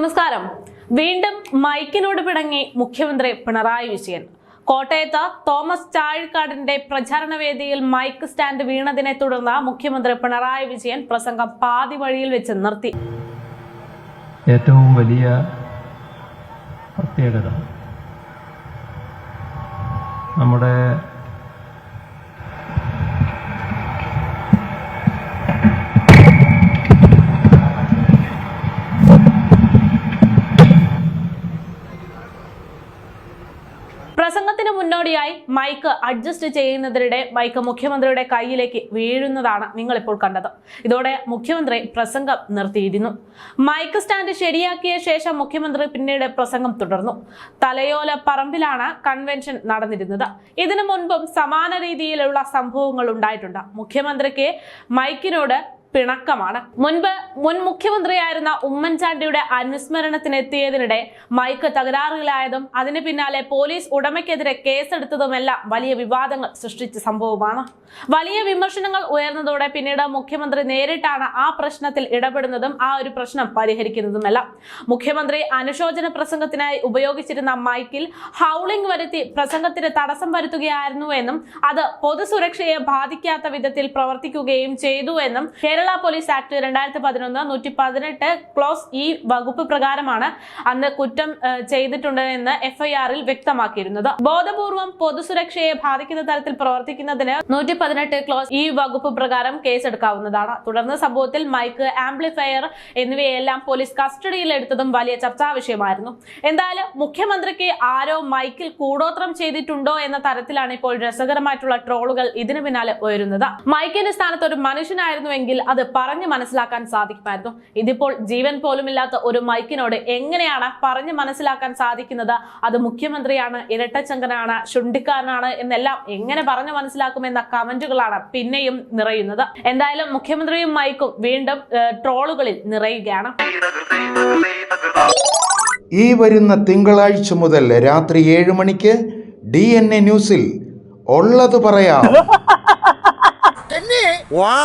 നമസ്കാരം. വീണ്ടും മൈക്കിനോട് പിണങ്ങി മുഖ്യമന്ത്രി പിണറായി വിജയൻ. കോട്ടയത്ത് തോമസ് ചാഴിക്കാടിന്റെ പ്രചാരണ വേദിയിൽ മൈക്ക് സ്റ്റാൻഡ് വീണതിനെ തുടർന്ന് മുഖ്യമന്ത്രി പിണറായി വിജയൻ പ്രസംഗം പാതി വഴിയിൽ വെച്ച് നിർത്തി. ഏറ്റവും വലിയ പ്രത്യേകത നമ്മുടെ പ്രസംഗത്തിന് മുന്നോടിയായി മൈക്ക് അഡ്ജസ്റ്റ് ചെയ്യുന്നതിനിടെ മൈക്ക് മുഖ്യമന്ത്രിയുടെ കയ്യിലേക്ക് വീഴുന്നതാണ് നിങ്ങൾ ഇപ്പോൾ കണ്ടത്. ഇതോടെ മുഖ്യമന്ത്രി പ്രസംഗം നിർത്തിയിരുന്നു. മൈക്ക് സ്റ്റാൻഡ് ശരിയാക്കിയ ശേഷം മുഖ്യമന്ത്രി പിന്നീട് പ്രസംഗം തുടർന്നു. തലയോല പറമ്പിലാണ് കൺവെൻഷൻ നടന്നിരുന്നത്. ഇതിനു മുൻപും സമാന രീതിയിലുള്ള സംഭവങ്ങൾ ഉണ്ടായിട്ടുണ്ട്. മുഖ്യമന്ത്രിക്ക് മൈക്കിനോട് പിണക്കമാണ്. മുൻപ് മുൻ മുഖ്യമന്ത്രിയായിരുന്ന ഉമ്മൻചാണ്ടിയുടെ അനുസ്മരണത്തിനെത്തിയതിനിടെ മൈക്ക് തകരാറിലായതും അതിന് പിന്നാലെ പോലീസ് ഉടമയ്ക്കെതിരെ കേസെടുത്തതുമെല്ലാം വലിയ വിവാദങ്ങൾ സൃഷ്ടിച്ച സംഭവമാണ്. വലിയ വിമർശനങ്ങൾ ഉയർന്നതോടെ പിന്നീട് മുഖ്യമന്ത്രി നേരിട്ടാണ് ആ പ്രശ്നത്തിൽ ഇടപെടുന്നതും ആ ഒരു പ്രശ്നം പരിഹരിക്കുന്നതുമെല്ലാം. മുഖ്യമന്ത്രി അനുശോചന പ്രസംഗത്തിനായി ഉപയോഗിച്ചിരുന്ന മൈക്കിൽ ഹൗളിംഗ് വരുത്തി പ്രസംഗത്തിന് തടസ്സം വരുത്തുകയായിരുന്നു എന്നും അത് പൊതുസുരക്ഷയെ ബാധിക്കാത്ത വിധത്തിൽ പ്രവർത്തിക്കുകയും ചെയ്തു എന്നും കേരള പോലീസ് ആക്ട് രണ്ടായിരത്തി പതിനൊന്ന് നൂറ്റി പതിനെട്ട് ക്ലോസ് ഈ വകുപ്പ് പ്രകാരമാണ് അന്ന് കുറ്റം ചെയ്തിട്ടുണ്ട് എന്ന് എഫ്ഐആറിൽ വ്യക്തമാക്കിയിരുന്നത്. ബോധപൂർവം പൊതുസുരക്ഷയെ ബാധിക്കുന്ന തരത്തിൽ പ്രവർത്തിക്കുന്നതിന് നൂറ്റി പതിനെട്ട് ക്ലോസ് ഈ വകുപ്പ് പ്രകാരം കേസെടുക്കാവുന്നതാണ്. തുടർന്ന് സംഭവത്തിൽ മൈക്ക് ആംപ്ലിഫയർ എന്നിവയെല്ലാം പോലീസ് കസ്റ്റഡിയിൽ എടുത്തതും വലിയ ചർച്ചാ വിഷയമായിരുന്നു. എന്തായാലും മുഖ്യമന്ത്രിക്ക് ആരോ മൈക്കിൽ കൂടോത്രം ചെയ്തിട്ടുണ്ടോ എന്ന തരത്തിലാണ് ഇപ്പോൾ രസകരമായിട്ടുള്ള ട്രോളുകൾ ഇതിനു പിന്നാലെ ഉയരുന്നത്. മൈക്കിന്റെ സ്ഥാനത്ത് ഒരു മനുഷ്യനായിരുന്നുവെങ്കിൽ അത് പറഞ്ഞു മനസ്സിലാക്കാൻ സാധിക്കുമായിരുന്നു. ഇതിപ്പോൾ ജീവൻ പോലുമില്ലാത്ത ഒരു മൈക്കിനോട് എങ്ങനെയാണ് പറഞ്ഞു മനസ്സിലാക്കാൻ സാധിക്കുന്നത്? അത് മുഖ്യമന്ത്രിയാണ് ഇരട്ടച്ചങ്കനാണ് ശുണ്ടിക്കാരനാണ് എന്നെല്ലാം എങ്ങനെ പറഞ്ഞു മനസ്സിലാക്കുമെന്ന കമന്റുകളാണ് പിന്നെയും നിറയുന്നത്. എന്തായാലും മുഖ്യമന്ത്രിയും മൈക്കും വീണ്ടും ട്രോളുകളിൽ നിറയുകയാണ്. ഈ വരുന്ന തിങ്കളാഴ്ച മുതൽ രാത്രി ഏഴ് മണിക്ക് ഡി എൻ എ ന്യൂസിൽ ഉള്ളത് പറയാം. വാ.